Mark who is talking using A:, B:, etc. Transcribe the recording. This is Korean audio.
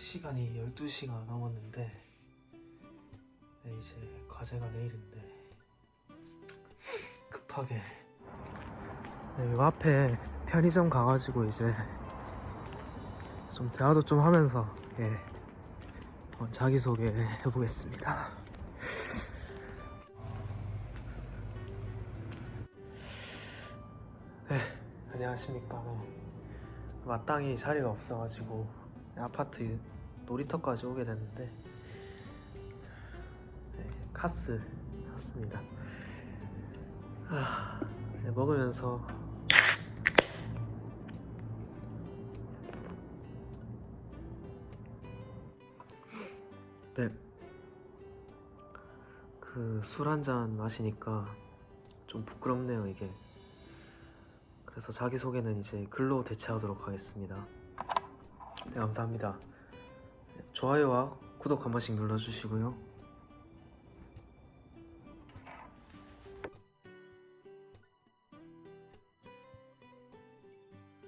A: 시간이 12시가 넘었는데 네, 이제 과제가 내일인데 급하게 네, 요 앞에 편의점 가가지고 이제 좀 대화도 좀 하면서 예, 어, 자기소개 해보겠습니다. 네, 안녕하십니까. 네. 마땅히 자리가 없어가지고 아파트 놀이터까지 오게 됐는데 네, 카스 샀습니다. 아, 네, 먹으면서 네. 그 술 한 잔 마시니까 좀 부끄럽네요, 이게. 그래서 자기소개는 이제 글로 대체하도록 하겠습니다. 네, 감사합니다. 좋아요와 구독 한 번씩 눌러주시고요.